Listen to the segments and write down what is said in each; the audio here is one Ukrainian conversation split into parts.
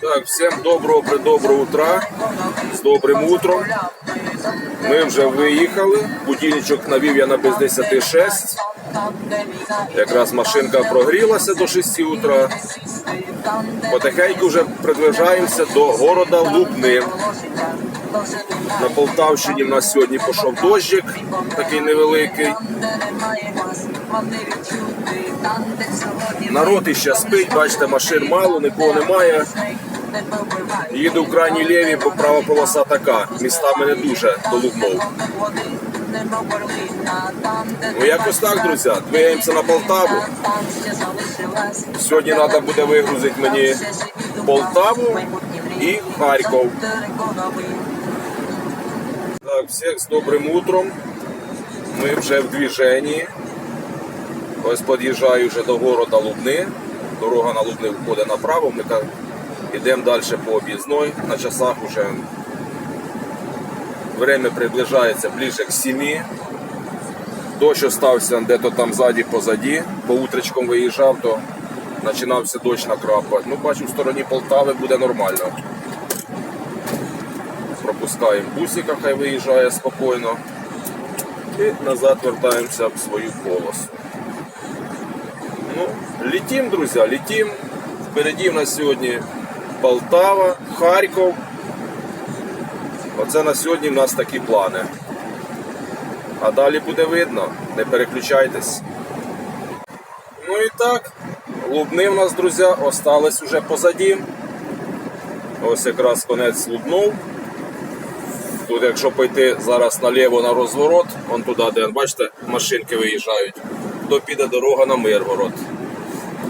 Так, всем доброго предоброго утра. З добрим утром. Ми вже виїхали. Будильничок навів я на без 10.6. Якраз машинка прогрілася до 6 утра. Потихеньку вже приближаємося до города Лубни. На Полтавщині в нас сьогодні пішов дощик, такий невеликий. Народ іще спить, бачите, машин мало, нікого немає. Їду в крайній ліві, бо права полоса така. Містами не дуже до Лубнов. Ну якось так, друзі. Двигаємося на Полтаву. Сьогодні треба буде вигрузити мені Полтаву і Харків. Так, всіх з добрим утром. Ми вже в движенні. Ось під'їжджаю вже до города Лубни. Дорога на Лубни виходить направо. Ми так йдемо далі по об'їзної. На часах вже время приближається ближче к 7. Дощ остався де-то там ззаді позаді. По утречком виїжджав, то починався дощ накрапати. Ну, бачу, в стороні Полтави буде нормально. Пропускаємо бусика, хай виїжджає спокійно. І назад вертаємося в свою полосу. Ну, летим, друзі, летим. Впереді в нас сьогодні Полтава, Харків. Оце на сьогодні в нас такі плани. А далі буде видно, не переключайтесь. Ну і так, Лубни в нас, друзі, остались уже позаді. Ось якраз конець Лубнов. Тут, якщо пойти зараз наліво на розворот, вон туди, де бачите, машинки виїжджають, то піде дорога на Миргород.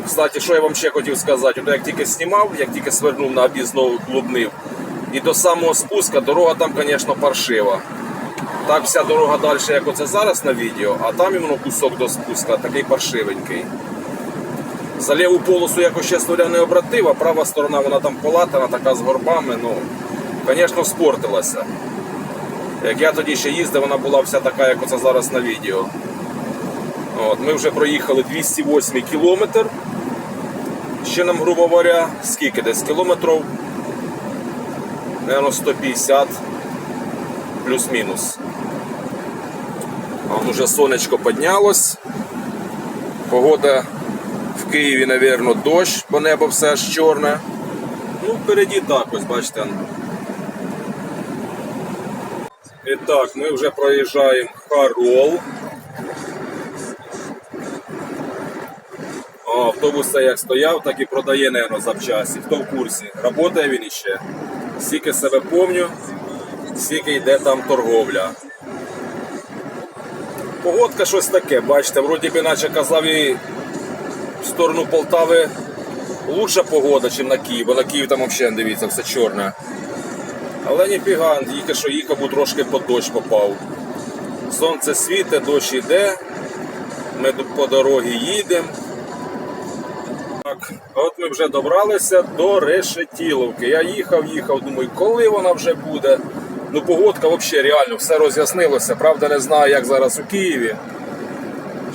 Кстати, що я вам ще хотів сказати, От як тільки знімав, як тільки свернув на об'їзну Лубнив, і до самого спуска дорога там, звісно, паршива. Так вся дорога далі, як оце зараз на відео, а там іменно кусок до спуска такий паршивенький. За ліву полосу якось чесно говоря, не обратив, а права сторона вона там полатана, така з горбами, ну, звісно, спортилася. Як я тоді ще їздив, вона була вся така, як оце зараз на відео. От, ми вже проїхали 208 кілометр. Ще нам, грубо говоря, скільки десь кілометрів? Наверно, 150 плюс-мінус. Уже сонечко піднялось. Погода в Києві, напевно, дощ, бо небо все аж чорне. Ну, впереді так, ось бачите. І так, ми вже проїжджаємо Харол. О, автобус це як стояв, так і продає, наверное, запчасті. Хто в курсі? Работає він іще. Скільки себе помню, скільки йде там торговля. Погодка щось таке, бачите, вроді би наче казав і в сторону Полтави лучша погода, ніж на Київ, бо на Київ там взагалі дивіться, все чорне. Але ніфіга, тільки що їхав, бо трошки под дощ попав. Сонце світе, дощ іде, ми тут по дорозі їдемо. Так, от ми вже добралися до Решетіловки. Я їхав, їхав, думаю, коли вона вже буде. Ну, погодка взагалі реально все роз'яснилося. Правда, не знаю, як зараз у Києві.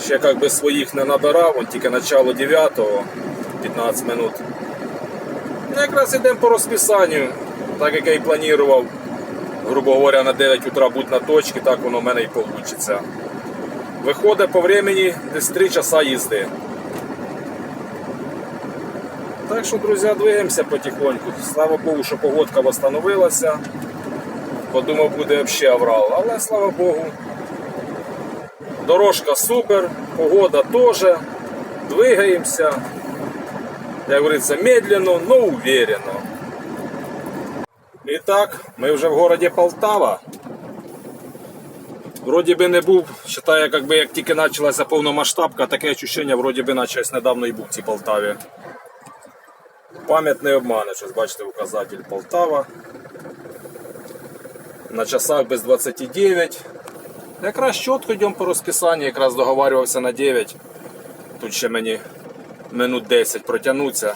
Ще як би своїх не набирав, он тільки начало 9-го, 15 минут. Ну, якраз йдемо по розписанню, так як я і планував. Грубо говоря, на 9 утра будь на точці, так воно в мене і вийде. Виходить по времени десь 3 часа їзди. Так що, друзі, двигаємося потихоньку. Слава Богу, що погодка восстановилася. Подумав, буде взагалі аврал. Але слава Богу. Дорожка супер, погода теж. Двигаємося. Як говориться, медленно, но уверенно. І так, ми вже в городі Полтава. Вроді би не був, вважаю, якби як тільки почалася повномасштабка, таке відчуття, вроді би наче недавно і був в цій Полтаві. Пам'ять не обмане, щось бачите, указатель Полтава. На часах без 29. Якраз чітко йдемо по розписанню, якраз договарювався на 9. Тут ще мені минут 10 протягнуться.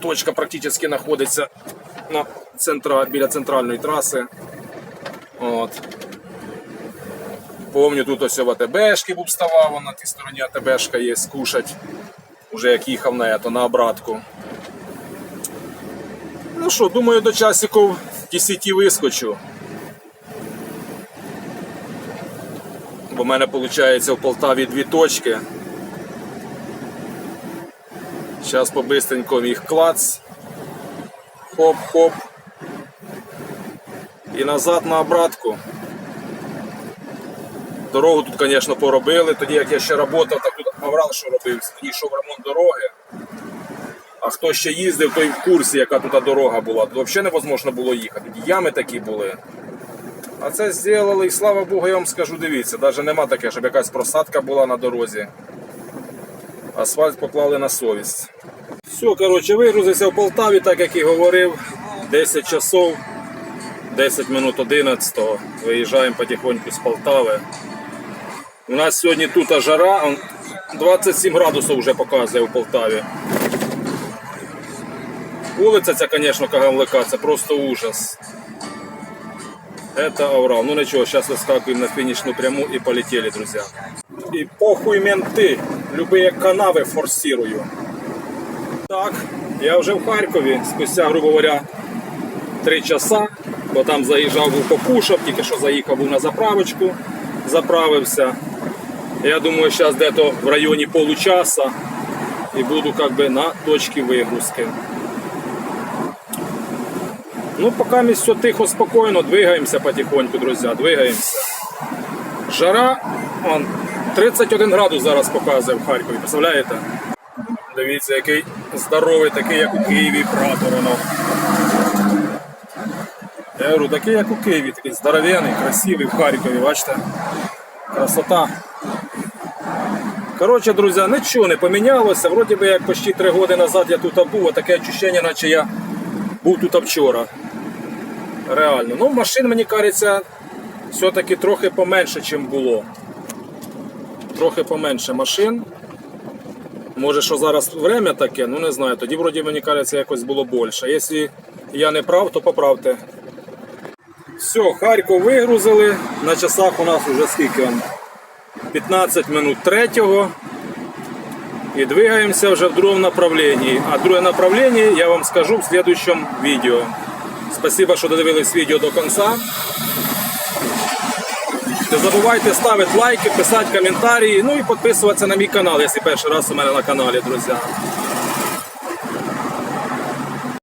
Точка практично знаходиться на центра, біля центральної траси. От. Помню, тут ось в АТБшки був вставав, на тій стороні АТБшка є, скушать. Уже як їхав на, ето, на обратку. Ну що, думаю, до часиків 10 вискочу. Бо в мене виходить в Полтаві дві точки. Зараз побистренько їх клац. Хоп-хоп. І назад на обратку. Дорогу тут, звісно, поробили. Тоді як я ще працював, так тут аврал, що робився. Тоді йшов ремонт дороги. А хто ще їздив, той в курсі, яка тут дорога була. Тут взагалі невозможно було їхати. Ями такі були. А це зробили, і слава Богу, я вам скажу, дивіться, навіть нема таке, щоб якась просадка була на дорозі. Асфальт поклали на совість. Все, коротше, вигрузився в Полтаві, так як і говорив. 10 часов, 10 минут 11 Виїжджаємо потихоньку з Полтави. У нас сьогодні тут жара, он 27 градусів вже показує в Полтаві. Вулиця ця, звісно, Кагамлика, це просто ужас. Это Аврал. Ну ничего, сейчас выскакиваем на финишную прямую и полетели, друзья. И похуй менты, любые канавы форсирую. Так, я вже в Харкові, спустя, грубо говоря, 3 часа, бо там заїжджав був покушав, тільки що заїхав був на заправочку, заправився. Я думаю, зараз десь в районі получаса і буду как бы на точці вигрузки. Ну, пока ми все тихо, спокойно, двигаемся потихоньку, друзья, двигаемся. Жара, он, 31 градус зараз показує в Харкові, представляєте? Дивіться, який здоровий, такий, як у Києві прапор. Я говорю, такий, як у Києві, такий здоровенний, красивий в Харкові, бачите? Красота. Коротше, друзі, нічого не помінялося. Вроді би як почти 3 роки назад я тут був, а таке відчуття, наче я був тут вчора. Реально. Ну, машин, мені кажеться, все-таки трохи поменше, ніж було. Трохи поменше машин. Може, що зараз время таке, ну не знаю. Тоді, вроді, мені кажеться, якось було більше. Якщо я не прав, то поправте. Все, Харків вигрузили. На часах у нас вже скільки? он? 15 минут третього. И двигаемся уже в другом направлении. А другое направление я вам скажу в следующем видео. Спасибо, що додивились відео до конца. Не забувайте ставити лайки, писати коментарі, ну і підписуватися на мій канал, якщо перший раз у мене на каналі, друзі.